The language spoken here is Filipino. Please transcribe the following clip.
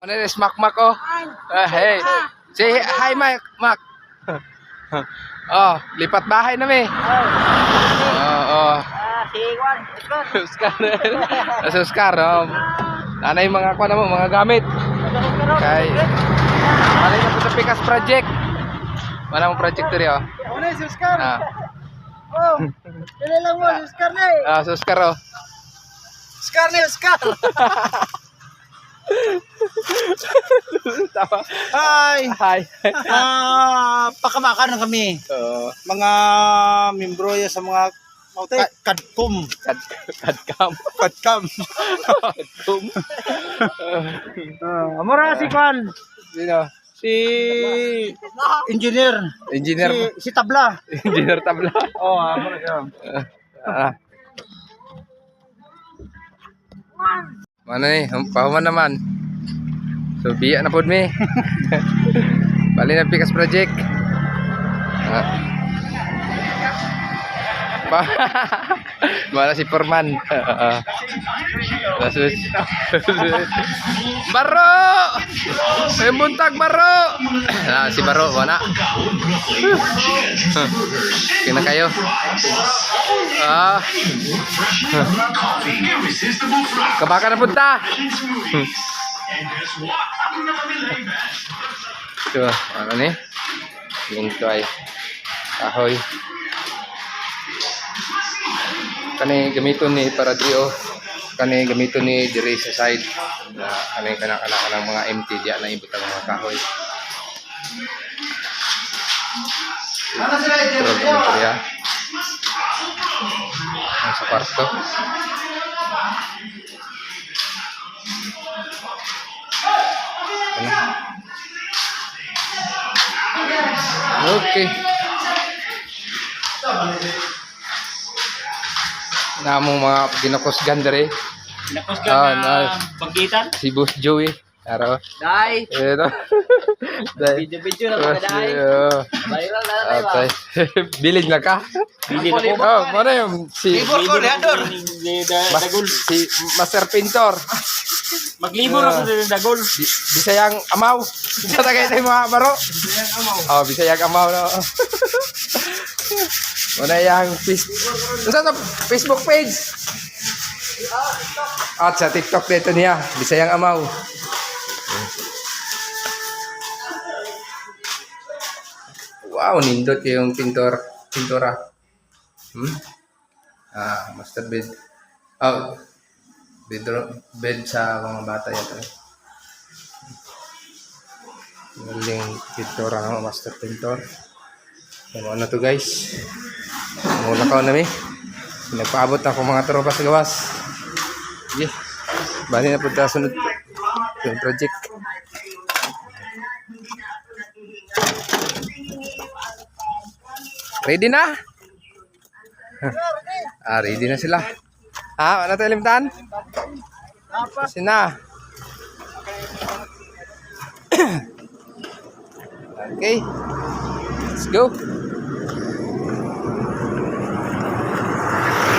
Ano yun, Mac Mac oh. Ah, hey. Say hi Mac Mac. oh, lipat bahay na mi. Oo, oh, Ah, si Juan. Oscar. Oscar. Sa Oscar, oh. Nanay mga kuha mo, mga gamit. Kay Malay na po sa Pikas Project. Wala mong project dito, oh. Ano si Oscar? Ah, Oh, pili lang mo si Oscar na eh. ah, Oscar, oh. Oscar na Oscar. Tama. Hi. Hi. Ah, pakamakan na kami. Oo. Mga membro ya sa mga Mautay, Kadkum. Kad kadkam. Kadkam. Kadkum. Ah, amora si Juan. Sino? Si engineer. Engineer. Si, si Tabla. Engineer tabla. Oh, amora siya. Ah. Mana ni? Pahuman naman. So biya na pod mi. Bali na pikas project. Ah. Pa. Mana si Perman. Ah. Lasus. Baro! May buntag Baro! Ah, si Baro, wala. Kina kayo. Ah. Kabaka na punta. Ito, ano ni? Ito ay kahoy. Kani gamiton ni para diyo. Kani gamiton ni diri sa side na kani kana kana kana mga empty diya na ibutang mga kahoy. Ano sila. Ang sa kwarto. Okay. Namong mga ginakosgan dere. Nakos ka Ah, na pagkitan. Si Boss Joey. Araw. Dai. Ito. Dahil. Video-video na mga dai. Viral na tayo. Bilid na ka? Bilid ako. Oh, ano yung si Libor ko, Leandor. Mas, si Master Pintor. Maglibor ako sa Dagol. Bi- Bisayang amaw. Sa tagay tayo mga baro. Bisayang amaw. Oh, bisayang amaw no. Una sa Facebook page? At sa TikTok dito niya, bisayang amaw. Wow, nindot yung pintor, pintura. Hmm? Ah, master bed. Oh, bed, bed sa mga bata yata. eh. Galing pintura ng master pintor. Ano na to guys? Muna ka na mi. Nagpaabot ako mga tropa sa gawas. Sige. Bali na tayo sunod yung project. Ready na? Ah, ready na sila. Ah, ano tayo limtan? Kasi na. okay. Let's go.